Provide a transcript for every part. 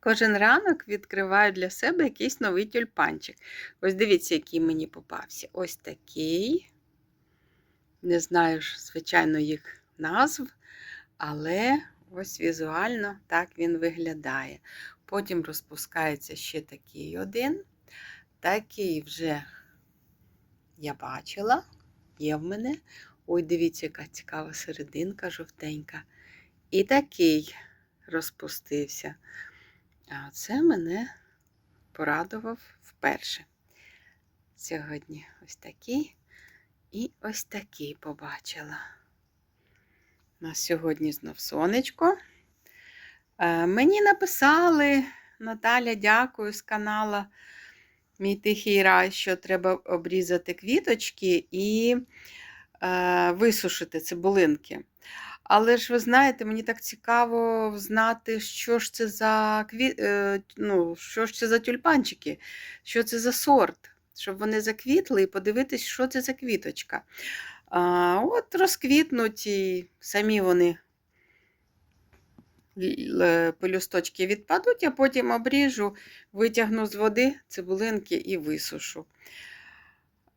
Кожен ранок відкриваю для себе якийсь новий тюльпанчик. Ось дивіться, який мені попався. Ось такий. Не знаю звичайно, їх назв, але ось візуально так він виглядає. Потім розпускається ще такий один. Такий вже я бачила, є в мене. Ой, дивіться, яка цікава серединка жовтенька. І такий розпустився. А це мене порадував вперше. Сьогодні ось такий і ось такий побачила. У нас сьогодні знов сонечко. Е, Мені написали, Наталя, дякую з канала Мій тихий рай, що треба обрізати квіточки і е, висушити цибулинки. Але ж ви знаєте, мені так цікаво знати, що ж це за кві... е, ну, що ж це за тюльпанчики, що це за сорт, щоб вони заквітли і подивитись, що це за квіточка. А, От розквітнуть і самі вони е, пелюсточки відпадуть, а потім обріжу, витягну з води цибулинки і висушу.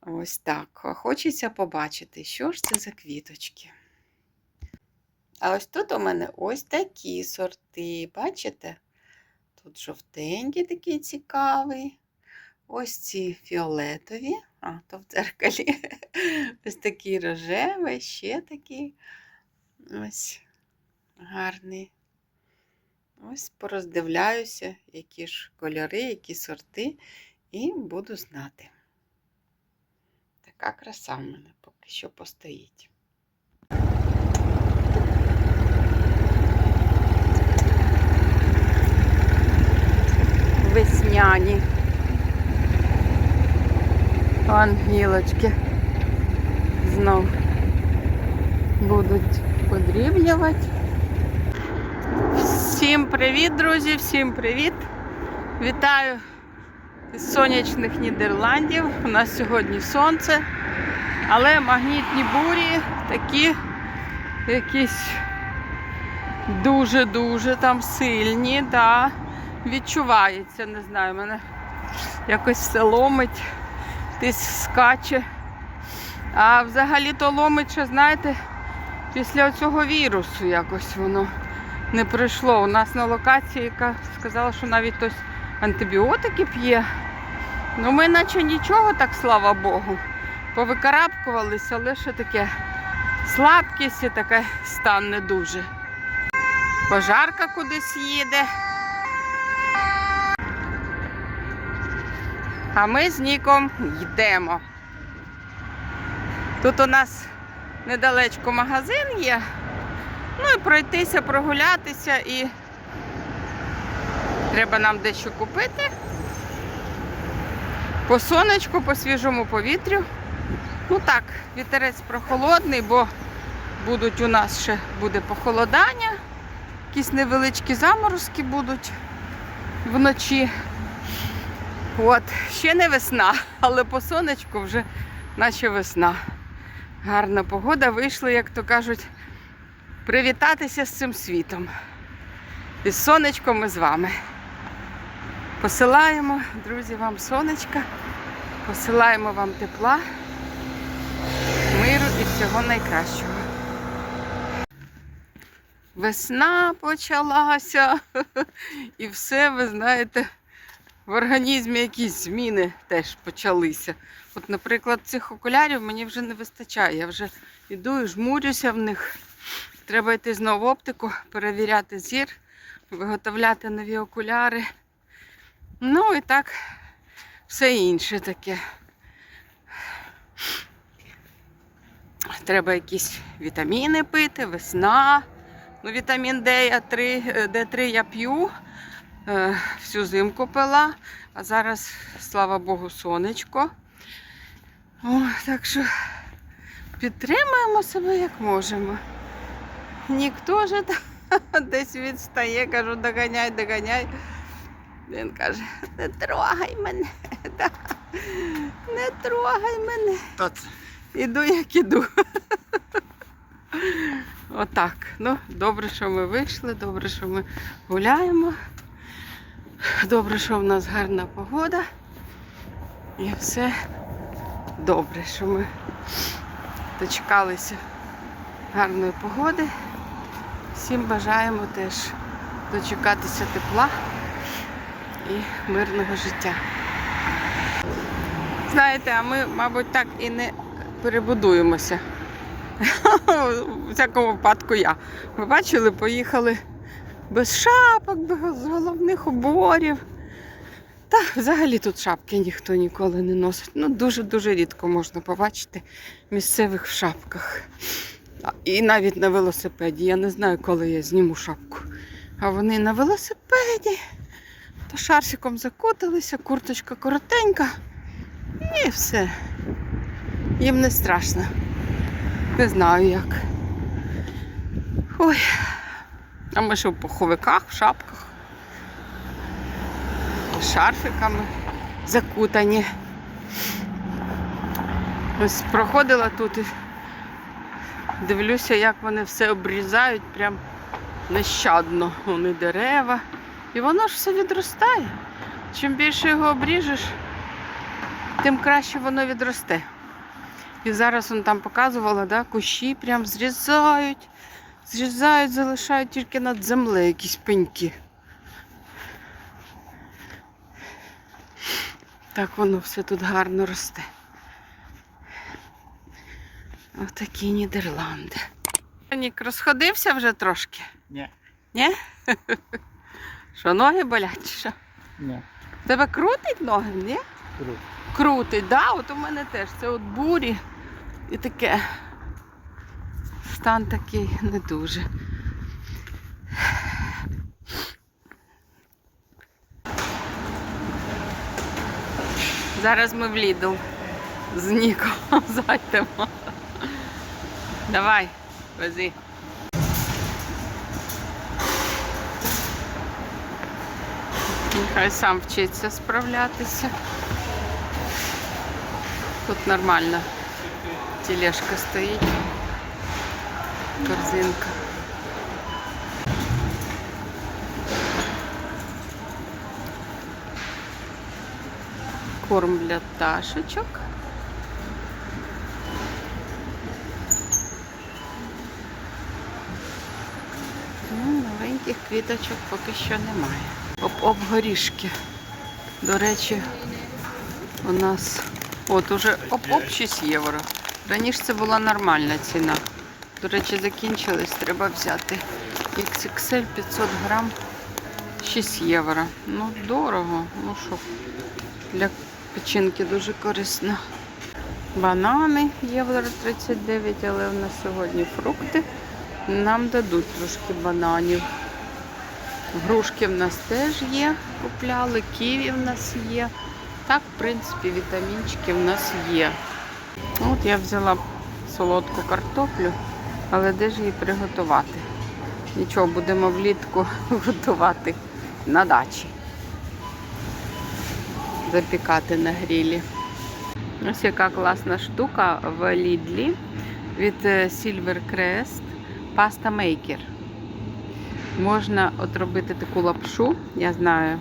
Ось так. Хочеться побачити, що ж це за квіточки. А ось тут у мене ось такі сорти. Бачите? Тут жовтенький такий цікавий. Ось ці фіолетові, а, то в дзеркалі. Ось такий рожевий, ще такий. Ось гарний. Ось пороздивляюся, які ж кольори, які сорти, і буду знати. Така краса в мене поки що постоїть. Весняні. Ангілочки знов будуть подрібнювати. Всім привіт, друзі! Всім привіт! Вітаю із сонячних Нідерландів. У нас сьогодні сонце, але магнітні бурі такі якісь дуже-дуже там сильні, да. Відчувається, не знаю, мене якось все ломить, десь скаче. А взагалі то ломить, що, знаєте, після цього вірусу якось воно не прийшло. У нас на локації, яка сказала, що навіть хтось антибіотики п'є. Ну, ми наче нічого, так слава Богу. Повикарабкувалися, але ще таке слабкість і таке стан не дуже. Пожарка кудись їде. А ми з Ніком йдемо. Тут у нас недалечко магазин є. Ну і пройтися, прогулятися і треба нам дещо купити. По сонечку, по свіжому повітрю. Ну так, вітерець прохолодний, бо будуть у нас ще буде похолодання. Якісь невеличкі заморозки будуть вночі. От, ще не весна, але по сонечку вже наче весна. Гарна погода, вийшли, як то кажуть, привітатися з цим світом. І з сонечком ми з вами. Посилаємо, друзі, вам сонечка, посилаємо вам тепла, миру і всього найкращого. Весна почалася, і все, ви знаєте, в організмі якісь зміни теж почалися. От, наприклад, цих окулярів мені вже не вистачає. Я вже йду і жмурюся в них. Треба йти знову в оптику, перевіряти зір, виготовляти нові окуляри. Ну і так, все інше таке. Треба якісь вітаміни пити, весна. Ну, вітамін D, я 3, D3 я п'ю. Е, Всю зимку пила, а зараз, слава Богу, сонечко. О, так що підтримуємо себе як можемо. Ніхто ж десь відстає, кажу, доганяй, доганяй. Він каже, не трогай мене, да. не трогай мене. Іду, як іду. Отак. Ну, добре, що ми вийшли, добре, що ми гуляємо. Добре, що в нас гарна погода. І все добре, що ми дочекалися гарної погоди. Всім бажаємо теж дочекатися тепла і мирного життя. Знаєте, а ми, мабуть, так і не перебудуємося. У всякому випадку я. Ви бачили, поїхали без шапок, без головних уборів. Та взагалі тут шапки ніхто ніколи не носить. Ну, дуже-дуже рідко можна побачити місцевих в шапках. І навіть на велосипеді. Я не знаю, коли я зніму шапку. А вони на велосипеді. То шарфіком закуталися, курточка коротенька. І все. Їм не страшно. Не знаю як. Ой. А ми що в пуховиках, в шапках, з шарфиками закутані. Ось проходила тут і дивлюся, як вони все обрізають прям нещадно. Вони дерева. І воно ж все відростає. Чим більше його обріжеш, тим краще воно відросте. І зараз он там показувала, да, кущі прям зрізають, зрізають, залишають тільки над землею якісь пеньки. Так воно все тут гарно росте. Отакі Нідерланди. Нік розходився вже трошки? Ні. Ні? Що, ноги болять? чи Що? Ні. Тебе крутить ноги, ні? Круто. Крутить, да? От у мене теж. Це от бурі і таке. Стан такий не дуже. Зараз ми в Лідл з Ніком зайдемо. Давай, вези. Нехай сам вчиться справлятися. Тут нормально. Тележка стоїть. Корзинка. Корм для пташечок. Ну, новеньких квіточок поки що немає. Оп-оп горішки. До речі, у нас от уже оп-оп 6 євро. Раніше це була нормальна ціна. До речі, закінчились, треба взяти. XXL 500 грам 6 євро. Ну, дорого. Ну що, для печінки дуже корисно. Банани євро 39, але у нас сьогодні фрукти. Нам дадуть трошки бананів. Грушки в нас теж є, купляли, ківі в нас є. Так, в принципі, вітамінчики в нас є. От я взяла солодку картоплю, але де ж її приготувати? Нічого, будемо влітку готувати на дачі. Запікати на грілі. Ось яка класна штука в Лідлі від е, Silver Crest Pasta Maker. Можна от робити таку лапшу. Я знаю,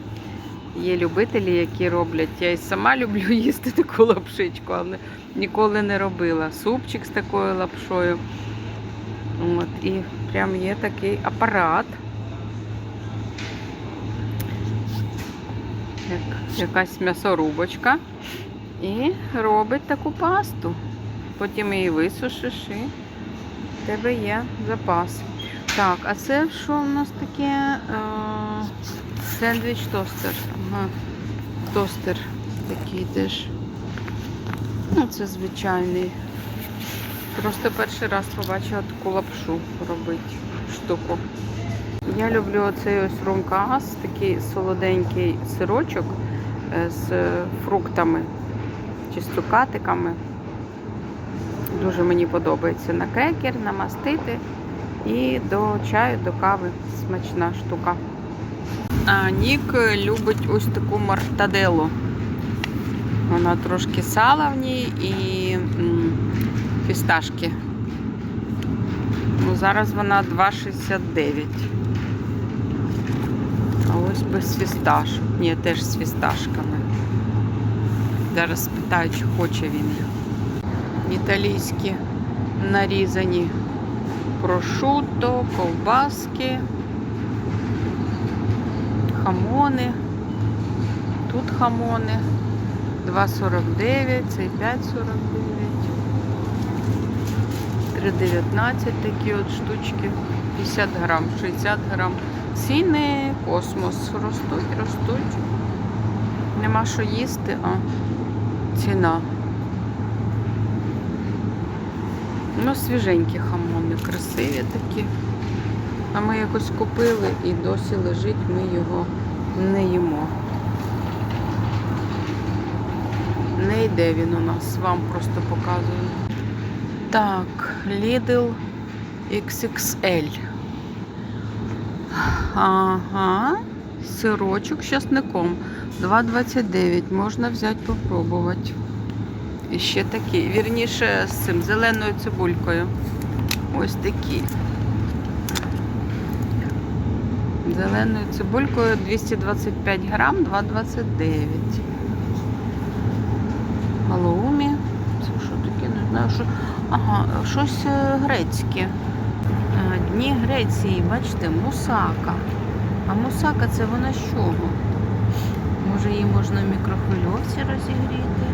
є любителі, які роблять. Я і сама люблю їсти таку лапшичку, але ніколи не робила. Супчик з такою лапшою. От, і прям є такий апарат. Як, якась м'ясорубочка. І робить таку пасту. Потім її висушиш і в тебе є запас. Так, а це що у нас таке? Е, Сендвіч тостер. Ага. Тостер такий теж. Ну, це звичайний. Просто перший раз побачила таку лапшу робити штуку. Я люблю оцей ось румкас, такий солоденький сирочок е, з фруктами чи з цукатиками. Дуже мені подобається на крекер, намастити і до чаю, до кави смачна штука. А Нік любить ось таку мартаделу. Вона трошки сала в ній і фісташки. Ну, зараз вона 2,69. А ось без фісташок. Ні, теж з фісташками. Зараз спитаю, чи хоче він їх. Італійські нарізані прошутто, ковбаски, хамони. Тут хамони 2,49, цей 5,49. 3,19 такі от штучки, 50 грам, 60 грам. Ціни космос ростуть, ростуть. Нема що їсти, а ціна. Ну, свіженькі хамони, красиві такі. А ми якось купили і досі лежить, ми його не їмо. Не йде він у нас, вам просто показую. Так, Lidl XXL. Ага, сирочок з часником. 2,29. Можна взяти попробувати. І ще такі. Вірніше з цим зеленою цибулькою. Ось такі. Зеленою цибулькою 225 грам, 2,29. Галоумі. Це що таке? Не знаю, що. Ага, щось е, грецьке. Е, Дні Греції, бачите, мусака. А мусака це вона з чого? Може її можна в мікрохвильовці розігріти?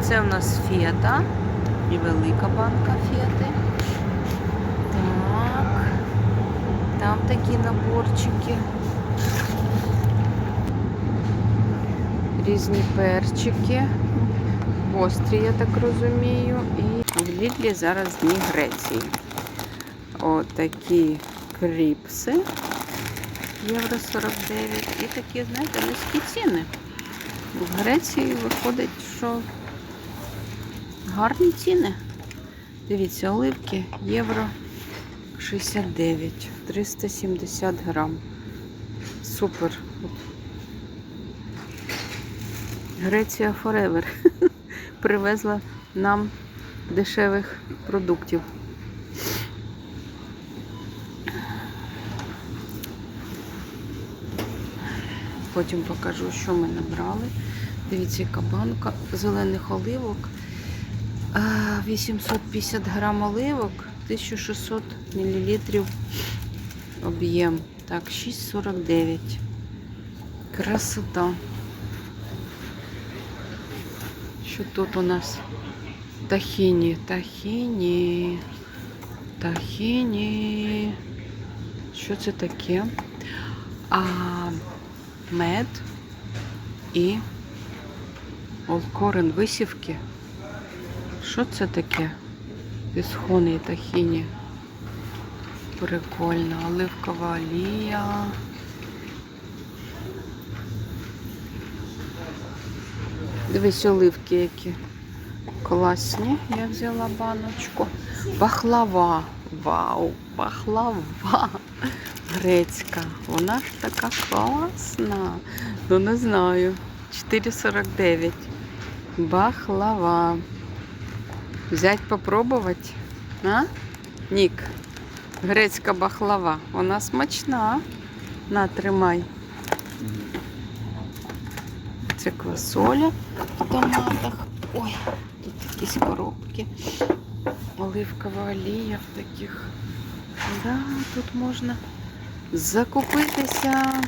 Це в нас фета. І велика банка фети. Так. Там такі наборчики. Різні перчики. Гострі, я так розумію. І в Лідлі зараз Дні Греції. Отакі кріпси. Євро 49. І такі, знаєте, низькі ціни. В Греції виходить, що гарні ціни. Дивіться, оливки євро 69, 370 грам. Супер. Греція Forever привезла нам дешевих продуктів. Потім покажу, що ми набрали. Дивіться, яка банка зелених оливок. 850 грам оливок, 1600 мл об'єм. Так, 6,49. Красота. Що тут у нас? Тахіні, тахіні, тахіні. Що це таке? А мед і олкорен висівки. Що це таке? Вісхони і тахіні. Прикольно. Оливкова олія. Дивись, оливки які класні. Я взяла баночку. Бахлава. Вау, бахлава. Грецька. Вона ж така класна. Ну не знаю. 4,49. Бахлава. Взять попробувати? А? Нік. Грецька бахлава. Вона смачна. На, тримай. Це квасоля в томатах. Ой, тут якісь коробки. Оливкова олія в таких. Да, тут можна закупитися.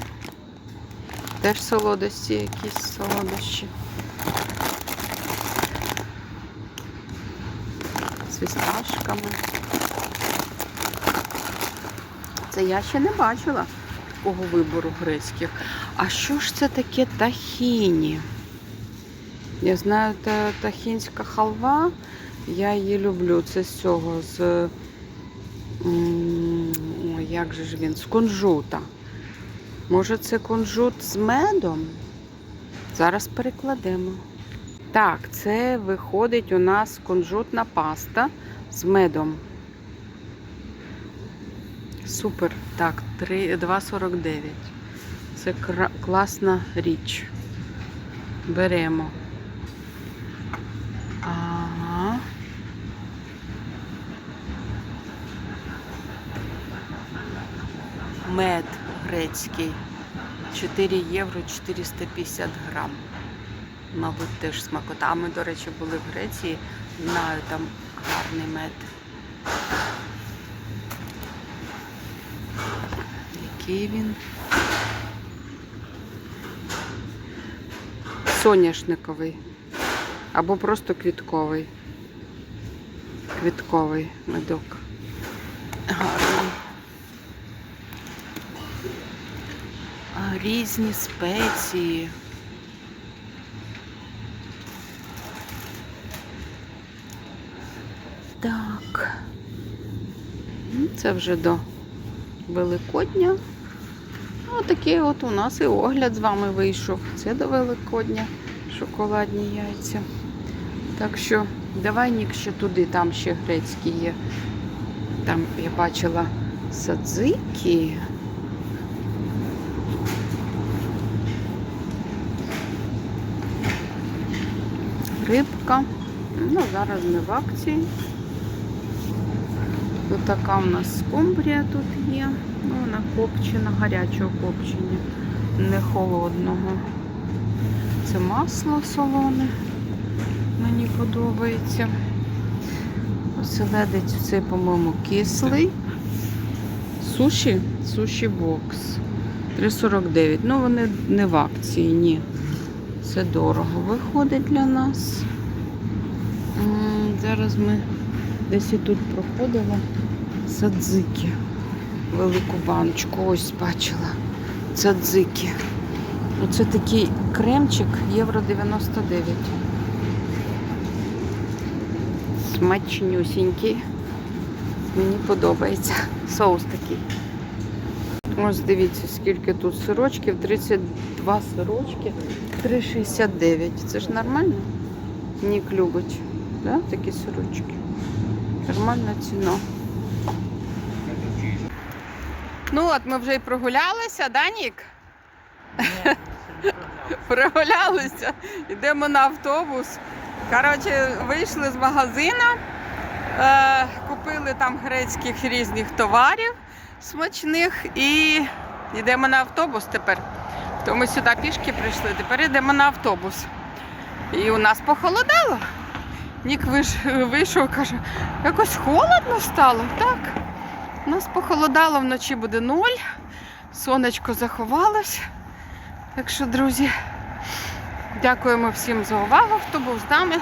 Теж солодості, якісь солодощі. З фісташками. Це я ще не бачила такого вибору грецьких. А що ж це таке тахіні? Я знаю, та тахінська халва. Я її люблю. Це з цього, з. як же ж він? З кунжута. Може, це кунжут з медом? Зараз перекладемо. Так, це виходить у нас кунжутна паста з медом. Супер. Так, три- 2,49. Це класна річ. Беремо. Ага. Мед грецький. 4 євро 450 грам. Мабуть, теж смакота. Ми, до речі, були в Греції. Знаю, там гарний мед. Який він? Соняшниковий. Або просто квітковий. Квітковий медок. Гарний. Різні спеції. Так. Ну, Це вже до Великодня. Отакий от у нас і огляд з вами вийшов. Це до Великодня. Шоколадні яйця. Так що давай ще туди, там ще грецькі є. Там я бачила садзики. Рибка. Ну, зараз не в акції. Ось така у нас скумбрія тут є. Ну, вона копчена, гарячого копчення, не холодного. Це масло солоне. Мені подобається. Оселедець цей, по-моєму, кислий. Суші? Суші бокс. 3,49. Ну, вони не в акції, ні. Це дорого виходить для нас. Зараз ми десь і тут проходили садзики. Велику баночку ось бачила. Садзики. Оце такий кремчик євро 99. Смачнюсінький. Мені подобається. Соус такий. Ось дивіться, скільки тут сирочків. 32 сирочки, 3,69. Це ж нормально? Нік любить. Да? Такі сирочки. Нормальна ціна. Ну от ми вже і прогулялися, да, Нік? Прогулялися. Йдемо на автобус. Коротше, вийшли з магазина, е, купили там грецьких різних товарів смачних і йдемо на автобус тепер. То ми сюди пішки прийшли, тепер йдемо на автобус. І у нас похолодало. Нік вийшов, каже, якось холодно стало, так? У нас похолодало, вночі буде ноль, сонечко заховалось. Так що, друзі, дякуємо всім за увагу, хто був з нами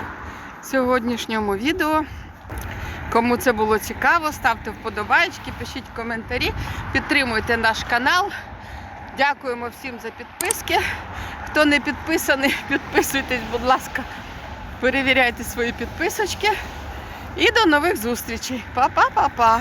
в сьогоднішньому відео. Кому це було цікаво, ставте вподобайки, пишіть коментарі, підтримуйте наш канал. Дякуємо всім за підписки. Хто не підписаний, підписуйтесь, будь ласка, перевіряйте свої підписочки. І до нових зустрічей. Па-па-па-па!